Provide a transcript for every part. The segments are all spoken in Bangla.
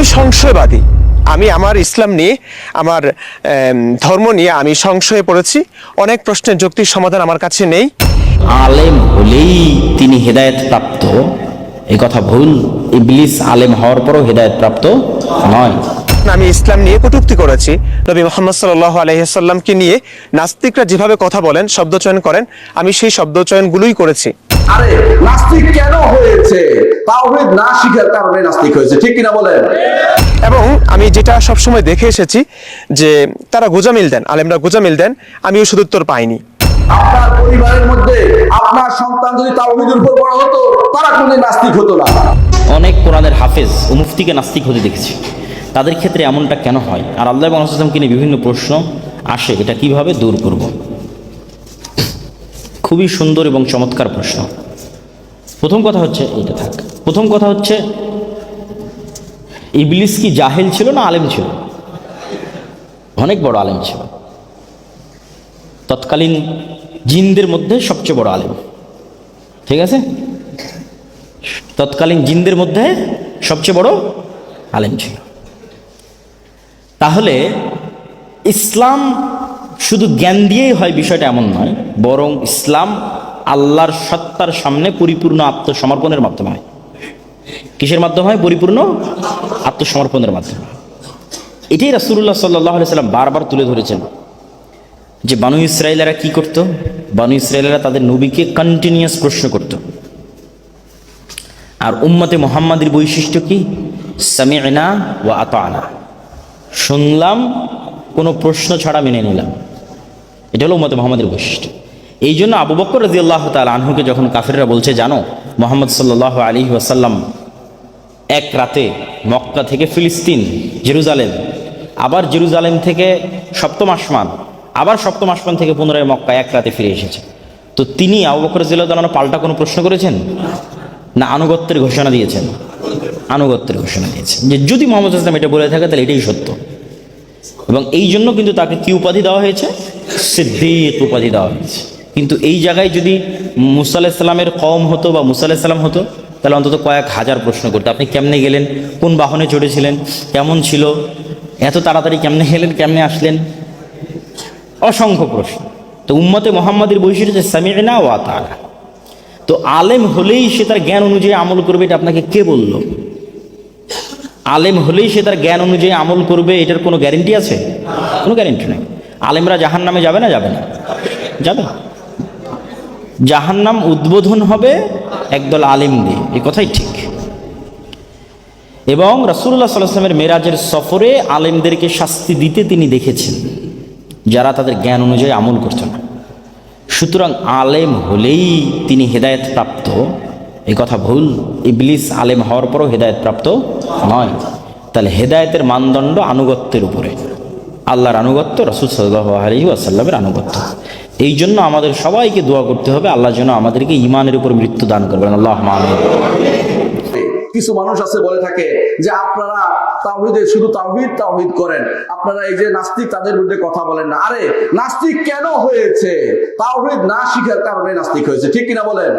আমি সংশয়বাদী। আমি আমার ইসলাম নিয়ে আমার ধর্ম নিয়ে আমি সংশয়ে পড়েছি। অনেক প্রশ্নের যুক্তির সমাধান আমার কাছে নেই। আলেম হলেই তিনি হেদায়েত প্রাপ্ত। এই কথা ভুল। ইবলিস আলেম হওয়ার পরও হেদায়েত প্রাপ্ত নয়। আমি ইসলাম নিয়ে কটুক্তি করেছি। নবী মোহাম্মদ সাল্লাহ আলহিহাল্লামকে নিয়ে নাস্তিকরা যেভাবে কথা বলেন শব্দচয়ন করেন আমি সেই শব্দচয়নগুলোই করেছি। আরে নাস্তিক কেন? তাওহীদ না শিখার কারণে নাস্তিক হয়েছে। ঠিক কিনা বলেন? এবং আমি যেটা সবসময় দেখে এসেছি যে তারা গোজামিল দেন আলেমরা গোজামিল দেন আমিও সদুত্তর পাইনি। আপনার পরিবারের মধ্যে আপনার সন্তান যদি তাওহীদের উপর বড় হতো তারা কোনদিন নাস্তিক হতো না। অনেক কোরআনের হাফেজ ও মুফতিকে নাস্তিক হতে দেখেছি। তাদের ক্ষেত্রে এমনটা কেন হয়? আর আল্লাহ এবং আসলামকে নিয়ে বিভিন্ন প্রশ্ন আসে এটা কীভাবে দূর করব? খুবই সুন্দর এবং চমৎকার প্রশ্ন। প্রথম কথা হচ্ছে এটা থাক। প্রথম কথা হচ্ছে, ইবলিস কি জাহেল ছিল না আলেম ছিল? অনেক বড় আলেম ছিল। তৎকালীন জিনদের মধ্যে সবচেয়ে বড় আলেম। ঠিক আছে? তৎকালীন জিনদের মধ্যে সবচেয়ে বড় আলেম ছিল। তাহলে ইসলাম শুধু জ্ঞান দিয়েই হয় বিষয়টা এমন নয়, বরং ইসলাম আল্লাহর সত্তার সামনে পরিপূর্ণ আত্মসমর্পণের মাধ্যমে হয়। কিসের মাধ্যমে হয়? পরিপূর্ণ আত্মসমর্পণের মাধ্যমে। এটাই রাসুল্লাহ সাল্লাহ সাল্লাম বারবার তুলে ধরেছেন যে বানু ইসরায়েলেরা কি করত? বানু ইসরায়েলেরা তাদের নবীকে কন্টিনিউয়াস প্রশ্ন করত। আর উম্মতে মোহাম্মদের বৈশিষ্ট্য কি? সামিনা ও আতানা। শুনলাম, কোনো প্রশ্ন ছাড়া মেনে নিলাম। এটা হলো উম্মতে মোহাম্মদের বৈশিষ্ট্য। এই জন্য আবু বকর রাজি আল্লাহ তাল আনহুকে যখন কাফেররা বলছে, জানো, মোহাম্মদ সাল্লাহ আলী ওয়াসাল্লাম এক রাতে মক্কা থেকে ফিলিস্তিন, জেরুজালেম, আবার জেরুজালেম থেকে সপ্তম আসমান, আবার সপ্তম আসমান থেকে পুনরায় মক্কা এক রাতে ফিরে এসেছে। তো তিনি আবু বকর জিল্লাহ পাল্টা কোনো প্রশ্ন করেছেন? না, আনুগত্যের ঘোষণা দিয়েছেন। আনুগত্যের ঘোষণা দিয়েছেন। যে যদি মোহাম্মদ ইসলাম এটা বলে থাকে, তাহলে এটাই সত্য। এবং এই জন্য কিন্তু তাকে কি উপাধি দেওয়া হয়েছে? সিদ্দিক উপাধি দেওয়া হয়েছে। কিন্তু এই জায়গায় যদি মুসা আলাহিসাল্লামের কম হতো বা মুসা আলাহিসাল্লাম হতো তাহলে অন্তত কয়েক হাজার প্রশ্ন করতো। আপনি কেমনে গেলেন? কোন বাহনে চড়েছিলেন? কেমন ছিল? এত তাড়াতাড়ি কেমনে গেলেন কেমনে আসলেন? অসংখ্য প্রশ্ন। তো উম্মতে মোহাম্মদের বৈশিষ্ট্য হচ্ছে, সামিনা ওয়া তারা তো আলেম হলেই সে তার জ্ঞান অনুযায়ী আমল করবে, এটা আপনাকে কে বলল? আলেম হলেই সে তার জ্ঞান অনুযায়ী আমল করবে, এটার কোনো গ্যারেন্টি আছে? কোনো গ্যারেন্টি নেই। আলেমরা জাহান নামে যাবে না? যাবে না। যাবে জাহান্নাম উদ্বোধন হবে একদল আলেম দিয়ে এই কথাই ঠিক। এবং রাসুল্লাহ সাল্লামের মেরাজের সফরে আলেমদেরকে শাস্তি দিতে তিনি দেখেছেন। যারা তাদের জ্ঞান অনুযায়ী আমল করছে না। সুতরাং আলেম হলেই তিনি হেদায়েত প্রাপ্ত। এই কথা ভুল। ইবলিস আলেম হওয়ার পরও হেদায়েত প্রাপ্ত নয়। তাহলে হেদায়েতের মানদণ্ড আনুগত্যের উপরে। আল্লাহর আনুগত্য রসুল সাল্লাহ আলহি আসাল্লামের আনুগত্য। এই জন্য আমাদের সবাইকে দোয়া করতে হবে, আল্লাহ যেন আমাদেরকে ইমানের উপর মৃত্যু দান করবেন। আল্লাহ মানব কিছু মানুষ আছে বলে থাকে যে আপনারা তাওহীদে শুধু তাওহীদ তাওহীদ করেন। আপনারা এই যে নাস্তিক তাদের বিরুদ্ধে কথা বলেন না। আরে, নাস্তিক কেন হয়েছে? তাওহীদ না শিখার কারণে নাস্তিক হয়েছে। ঠিক কিনা বলেন?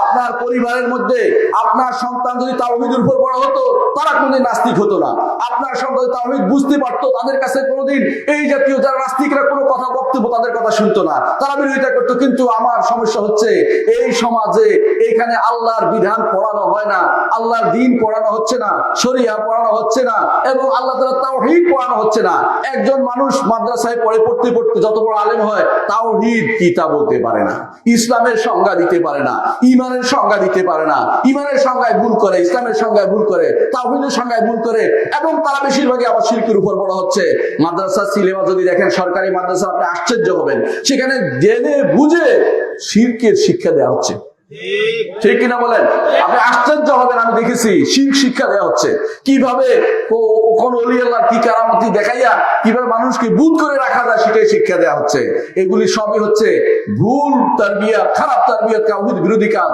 আপনার পরিবারের মধ্যে আপনার সন্তান যদি তাওহীদের উপর বড় হতো, তারা কোনদিন নাস্তিক হতো না। আপনার সন্তান যদি তাওহীদ বুঝতে পারতো, তাদের কাছে কোনোদিন এই জাতীয় যারা নাস্তিকরা কোনো কথা বক্তব্য তাদের কথা শুনতো না, তারা বিরোধিতা করতো। কিন্তু আমার সমস্যা হচ্ছে, এই সমাজে এখানে আল্লাহর বিধান পড়ানো হয় না। আল্লাহর দিন পড়ানো হচ্ছে না, শরিয়া পড়ানো হচ্ছে না, এবং আল্লাহ তাআলা তাওহীদ পড়ানো হচ্ছে না। একজন মানুষ মাদ্রাসায় পড়ে, পড়তে পড়তে যত বড় আলেম হয়, তাওহীদ কি তা বলতে পারে না, ইসলামের সংজ্ঞা দিতে পারে না ইমানের সংজ্ঞা দিতে পারে না ইমানের সংজ্ঞায় ভুল করে, ইসলামের সংজ্ঞায় ভুল করে, তাওহীদের সংজ্ঞায় ভুল করে, এবং তারা বেশিরভাগই আবার শিরকের উপর বড় হচ্ছে। মাদ্রাসার সিলেবাস যদি দেখেন, সরকারি মাদ্রাসা আপনি আশ্চর্য হবেন। সেখানে জেনে বুঝে শিরকের শিক্ষা দেওয়া হচ্ছে। ঠিক কিনা বলেন? আপনি আশ্চর্য হবেন, আমি দেখেছি, শিখ শিক্ষা দেওয়া হচ্ছে। কীভাবে কোন অলি আল্লাহর কি কারামতি দেখাইয়া কীভাবে মানুষকে বুধ করে রাখা যায়, সেটাই শিক্ষা দেওয়া হচ্ছে। এগুলি সবই হচ্ছে ভুল তার বিয়া, খারাপ তারবিয়া কাউ বিরোধী কাজ।